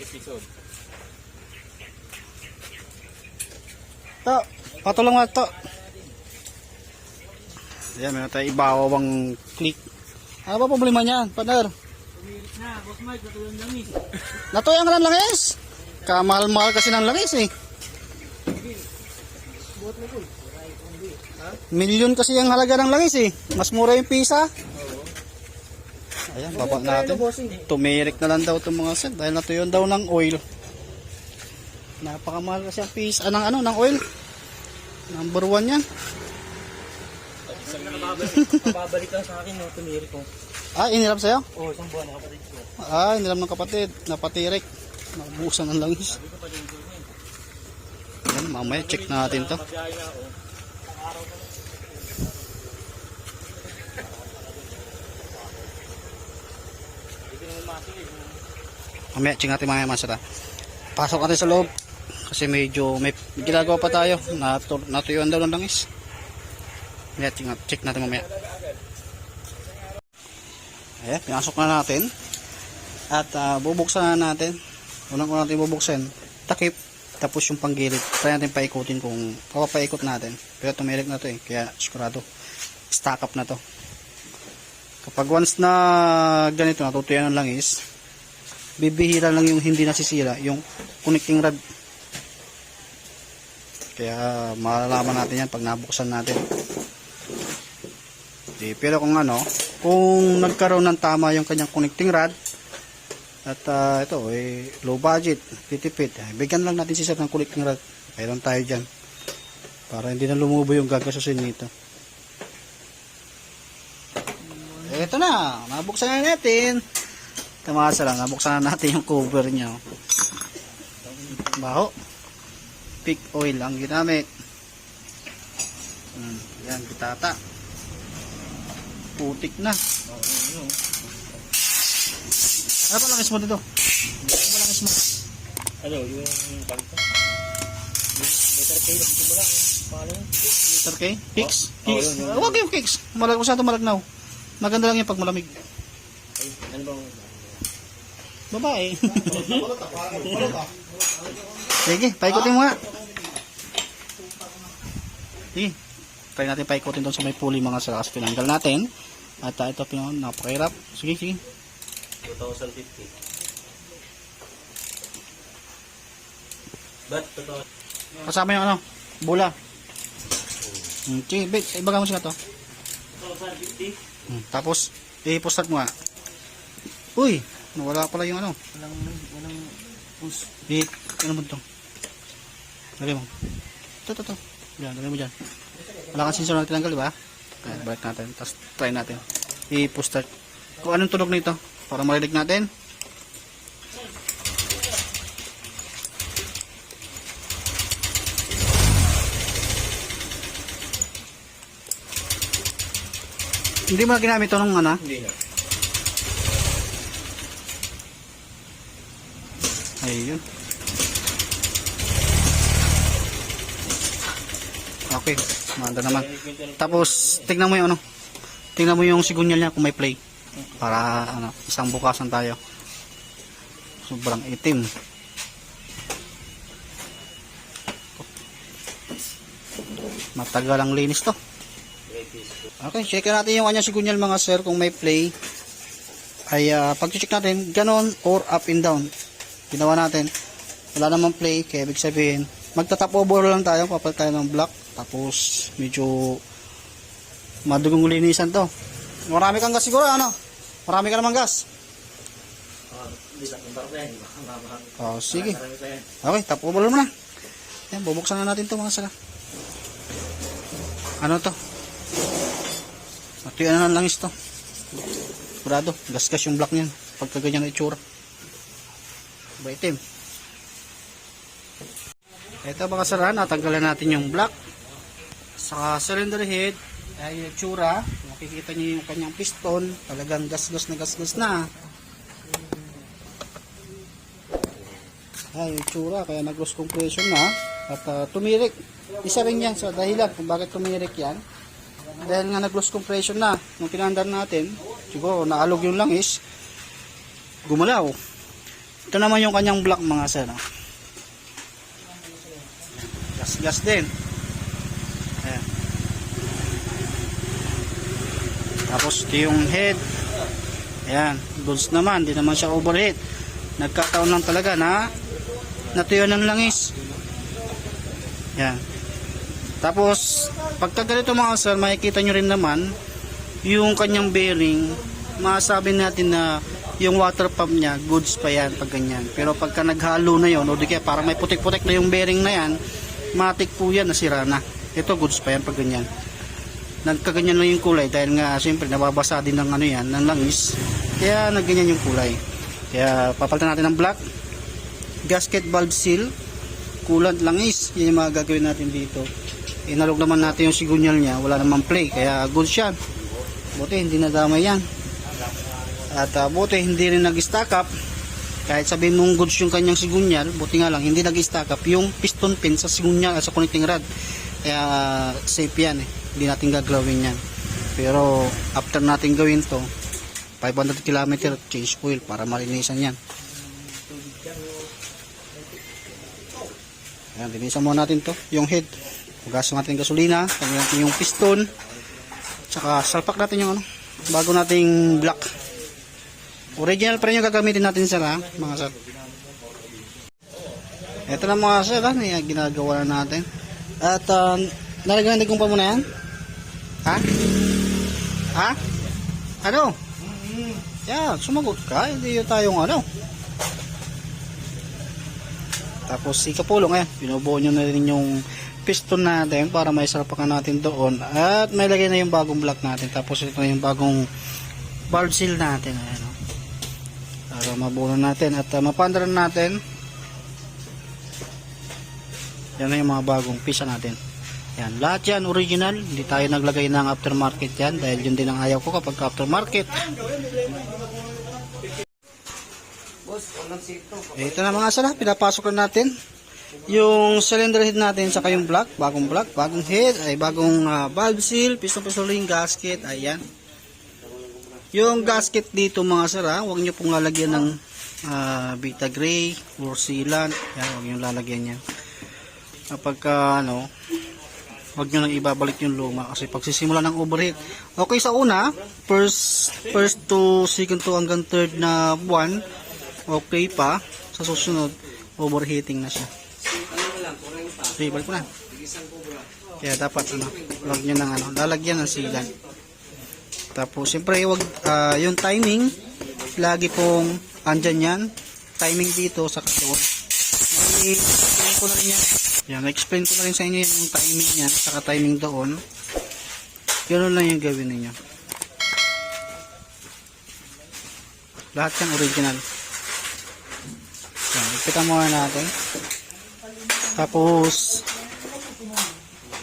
episode. To, patulong nga to. Ayan, meron tayo ibawang click. Ano ba problema niyan, partner? Na, boss Mike, natulong lang eh. Natuyang ka ng langis. Kamahal-mahal kasi ng langis eh. Milyon kasi ang halaga ng langis eh. Mas mura yung pisa. Ayan, baba natin. Tumirik na lang daw itong mga set dahil natuyon daw ng oil. Napakamahal kasi ang pisa ng ano, ng oil. Number one yan. Pabalik lang sa akin, no, tumiri ko. Ah, inirap sa'yo? Oo, oh, isang buwan na kapatid ko. Ah, iniram ng kapatid. Napatirik. Nabusan ng langis. Ayan, mamaya check natin to. Magbiyahe na ako. Hindi naman masig eh. Mamaya check natin mga masara. Pasok natin sa loob. Kasi medyo may ginagawa pa tayo. Natu natuyuan daw ng langis. Mamaya nat- check natin mamaya. Ayan, pinasok na natin. At ah, bubuksan na natin. Unang-unang natin bubuksan. Takip. Tapos yung panggilid. Try natin paikutin kung papapaikot natin. Pero tumirik na to eh. Kaya sigurado. Stack up na to. Kapag once na ganito natutuyan ng langis, bibihira lang yung hindi nasisira, yung connecting rod. Kaya malalaman natin yan pag nabuksan natin. Eh, pero kung ano, kung nagkaroon ng tama yung kanyang connecting rod, at ah, ito, eh, low budget, titipid, eh, bigyan lang natin si ng connecting rod. Mayroon tayo dyan. Para hindi na lumubo yung gagasusin nito. Ito na, nabuksan na natin. Tamasa lang, nabuksan na natin yung cover niya. oh. Baho. Pick oil ang ginamit. Hmm, yan, kitata. Putik na. Ano pa langis mo dito? Ano pa langis mo? Ano, yung? Yung letter K, nakita mo lang. Pangalan? Liter K? Kicks? Oh, Kicks? yun, yun. Huwag yung kicks. Malag masyado malagnaw. Maganda lang yung pag malamig. Ay, ano bang... Babae. Sige, paikutin mo nga. Sige. Try natin paikutin doon sa may pulley mga sa kasi tinanggal natin. At uh, ito pinang napakahirap. Sige, sige. 2050. Ba't totoo? Kasama yung ano, bula. Hmm, sige, bet, ibaga mo siya to. 2050? Hmm, tapos, i-postat mo nga. Uy, nawala pala yung ano. Walang, walang push. I, ano mo ito? Lagay mo. Ito, ito, ito. Yan, lagay mo dyan. Wala kang sensor na tinanggal, di ba? Ayan, balik natin. Tapos try natin. I-push start. Kung anong tunog nito, para marinig natin. Hindi mo na ginamit ito nung ano? Hindi na. Ayun. Okay, manda naman. Tapos, tignan mo yung ano. Tignan mo yung sigunyal niya kung may play. Para ano, isang bukasan tayo. Sobrang itim. Matagal ang linis to. Okay, check natin yung kanya sigunyal mga sir kung may play. Ay uh, pag-check natin, ganon or up and down. Ginawa natin. Wala namang play, kaya ibig sabihin, magtatap over lang tayo, papalit tayo ng block. Tapos, medyo madugong linisan to. Marami kang gas siguro, ano? Marami ka naman gas. Lang. Oh, sige. Okay, tap over mo na. Yan, bubuksan na natin to mga sala. Ano to? Matuyan na ng langis to. Sigurado, gas-gas yung block niyan. Pagka ganyan na itsura. Ba itim. Ito mga sara, natanggalan natin yung block. Sa cylinder head, ay yung itsura. Makikita niyo yung kanyang piston. Talagang gas-gas na gas-gas na. Ay, yung itsura, kaya nag-loss compression na. At ah, tumirik. Isa rin yan sa dahilan kung bakit tumirik yan. Dahil nga nag-loss compression na. Nung pinandar natin, siguro naalog yung langis, gumalaw. Ito naman yung kanyang block mga sir. ah. Gas-gas din. Ayan. Tapos ito yung head. Ayan, goods naman, di naman siya overheat. Nagkataon lang talaga na natuyo ng langis. Ayan. Tapos, pagka ganito mga sir, makikita nyo rin naman yung kanyang bearing, masabi natin na yung water pump niya, goods pa yan pag ganyan. Pero pagka naghalo na yon o di kaya parang may putik-putik na yung bearing na yan, matik po yan, nasira na. Ito, goods pa yan pag ganyan. Nagkaganyan lang yung kulay dahil nga siyempre nababasa din ng ano yan, ng langis. Kaya nagganyan yung kulay. Kaya papalitan natin ng black. Gasket valve seal. Coolant langis. Yan yung mga gagawin natin dito. Inalog naman natin yung sigunyal niya. Wala namang play. Kaya good siya. Buti hindi nadamay yan. At uh, buti hindi rin nag-stack up. Kahit sabihin mong goods yung kanyang sigunyal, buti nga lang hindi nag-stack up yung piston pin sa sigunyal sa connecting rod. Kaya uh, safe yan eh. Hindi natin gaglawin yan. Pero after natin gawin to, 500 km change oil para malinisan yan. Ayan, linisan muna natin to, yung head. Hugasan natin gasolina, tanggalin natin yung piston, tsaka salpak natin yung ano, bago nating black. Original pa rin yung gagamitin natin sir ha, mga sir. Ito na mga sir ha, yung ginagawa na natin. At uh, nalagyan natin kung pa muna yan. Ha? Ha? Ano? Yeah, sumagot ka. Hindi tayong ano. Tapos si Kapulong ngayon, binubuo nyo na rin yung piston natin para may sarapakan natin doon. At may lagay na yung bagong block natin. Tapos ito na yung bagong valve seal natin. Ayan, oh. Para mabuo na natin. At uh, mapandaran natin. Yan na yung mga bagong pisa natin. Yan, lahat yan original. Hindi tayo naglagay ng aftermarket yan dahil yun din ang ayaw ko kapag aftermarket. Eh, ito na mga sala, pinapasok na natin yung cylinder head natin saka yung block, bagong block, bagong head, ay bagong ah, valve seal, piston piston gasket, ayan. Yung gasket dito mga sara, huwag nyo pong lalagyan ng ah, Vita Gray or sealant, yan, huwag nyo lalagyan yan. Kapag ah, ano, huwag nyo lang ibabalik yung luma kasi pagsisimula ng overheat. Okay sa una, first first to second to hanggang third na buwan, okay pa. Sa susunod, overheating na siya. Okay, balik ko na. Kaya dapat ano, huwag nyo ng ano, lalagyan ng sealant. Tapos, siyempre, wag, ah, yung timing, lagi pong andyan yan. Timing dito sa katawan. I-explain ko na rin yan. Yan, explain ko na rin sa inyo yan, yung timing niya, saka timing doon. Ganun lang yung gawin ninyo. Lahat yan original. Yan, ipitan muna natin. Tapos,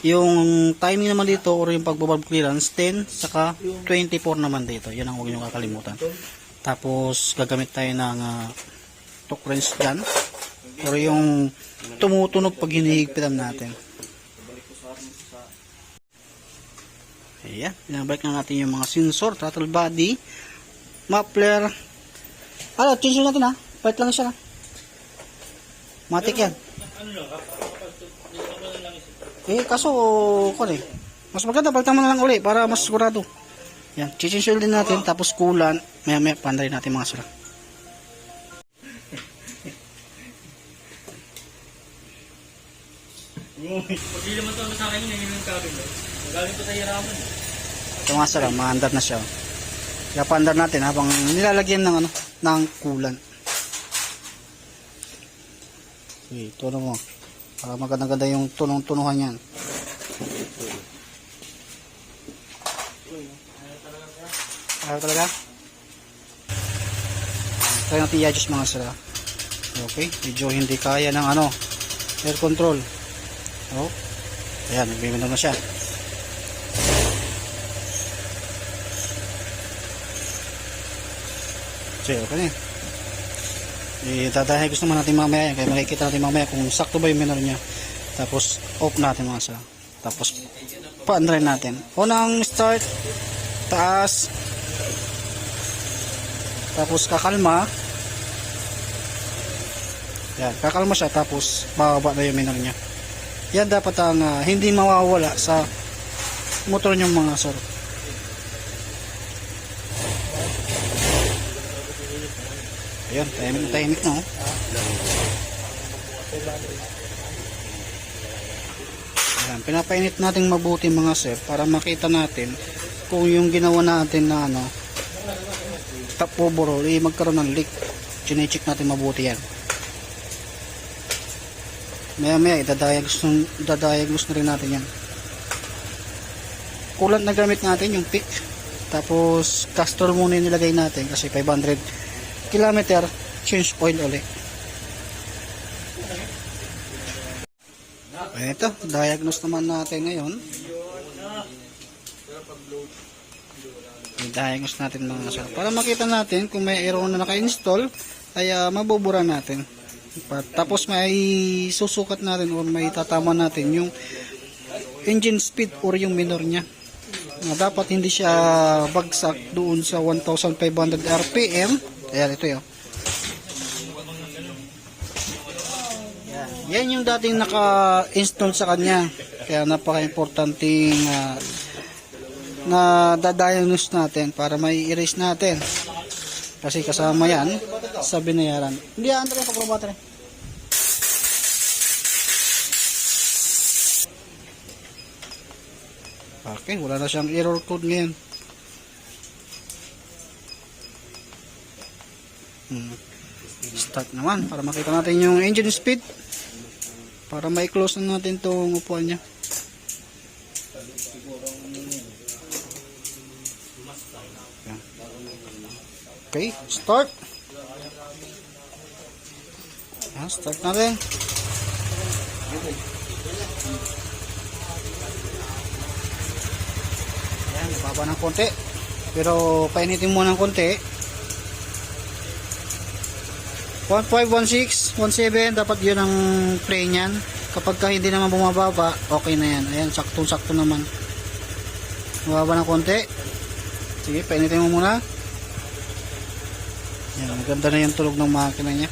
yung timing naman dito or yung pagbabab clearance 10 saka 24 naman dito. Yan ang huwag nyo kakalimutan. Tapos, gagamit tayo ng uh, torque wrench dyan. Or yung tumutunog pag hinihigpitan natin. Ayan, pinabalik na natin yung mga sensor, throttle body, muffler. Ano, change natin ha. Part lang siya ha. Matik yan. Ano lang, kapag dito mo na lang isa. Eh, kaso, kung eh. Mas maganda, palitan mo na lang uli para mas sigurado. Yan, chichinsil din natin, tapos kulan. Maya maya, panday natin mga sura. Pag di naman to sa akin, yun yung kabin. Galing ko sa hiraman. Ito mga sura, maandar na siya. Kaya paandar natin habang nilalagyan ng ano, ng kulan. Okay, tuno mo. Para maganda-ganda yung tunong-tunuhan yan. Ayaw talaga? Try natin i-adjust mga sila. Okay, medyo hindi kaya ng ano, air control. Oh, ayan, nagbibintang na siya. So, okay yun. Eh, naman natin mamaya yan. Kaya makikita natin mamaya kung sakto ba yung minor niya. Tapos, off natin mga sila. Tapos, pa-undrain natin. Unang start, taas. Tapos, kakalma. Yan, kakalma siya tapos bababa na yung minor niya. Yan dapat ang ah, hindi mawawala sa motor niyong mga sir. Ayun, tahimik na tahimik na. Ayan, pinapainit natin mabuti mga sir para makita natin kung yung ginawa natin na ano top overall eh magkaroon ng leak. Chine-check natin mabuti yan. Maya maya idadiagnose, idadiagnose na rin natin yan. Kulant na gamit natin yung pick. Tapos castrol muna yung nilagay natin kasi 500 kilometer change oil ulit. Ito, diagnose naman natin ngayon. I-diagnose natin mga sir. Para makita natin kung may error na naka-install, ay ah, mabubura natin. Tapos may susukat natin or may tatama natin yung engine speed or yung minor niya. Na dapat hindi siya bagsak doon sa 1,500 RPM. Ayan, ito yun. Yan. Yan yung dating naka-install sa kanya. Kaya napaka-importanting ah, na dadiagnose natin para may erase natin. Kasi kasama yan sa binayaran. Hindi, Andre, pag battery. Okay, wala na siyang error code ngayon. Hmm. Start naman para makita natin yung engine speed. Para ma-close na natin itong upuan niya. Okay, start. Yan, start natin. Yan, baba ng konti. Pero painitin mo ng konti. 1516, 17, dapat yun ang play niyan. Kapag ka hindi naman bumababa, okay na yan. Ayan, sakto-sakto naman. Bumaba ng konti. Sige, painitin mo muna. Yan, maganda na yung tulog ng makina niya.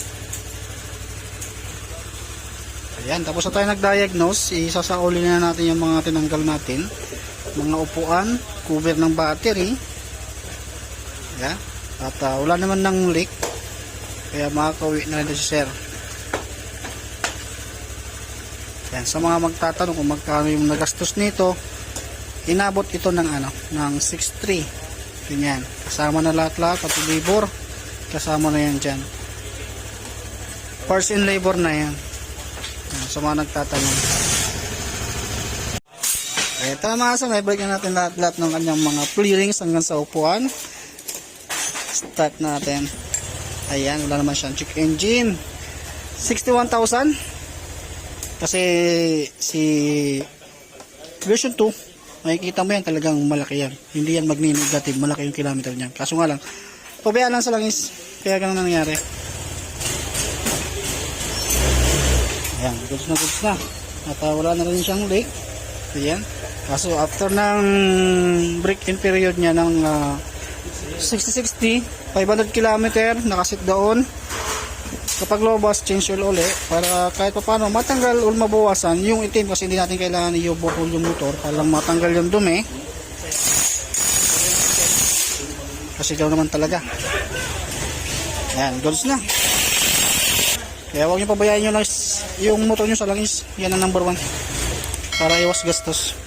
Ayan, tapos na tayo nag-diagnose, isasauli na natin yung mga tinanggal natin. Mga upuan, cover ng battery. Ayan. At ah, wala naman ng leak. Kaya makakauwi na rin si sir. Yan, sa mga magtatanong kung magkano yung nagastos nito, inabot ito ng ano, ng 6.3. Ganyan. Kasama na lahat-lahat, pati labor. Kasama na yan dyan. Parts and labor na yan. Yan, sa mga nagtatanong. Na mga sa, balik na natin lahat-lahat ng kanyang mga clearings hanggang sa upuan. Start natin. Ayan, wala naman siyang check engine. 61,000. Kasi si version 2, makikita mo yan talagang malaki yan. Hindi yan magni-negative, malaki yung kilometer niya. Kaso nga lang, pabayaan lang sa langis. Kaya ganun nangyari. Ayan, goods na goods na. At uh, wala na rin siyang leak. Ayan. Kaso after ng break-in period niya ng uh, 60-60, 500 km, nakasit doon. Kapag lobas, change oil uli para kahit pa paano matanggal o mabawasan yung itim kasi hindi natin kailangan i-overhaul yung motor para lang matanggal yung dumi. Kasi daw naman talaga. Ayan, goods na. Kaya huwag niyo pabayaan yung, yung motor niyo sa langis. Yan ang number one. Para iwas gastos.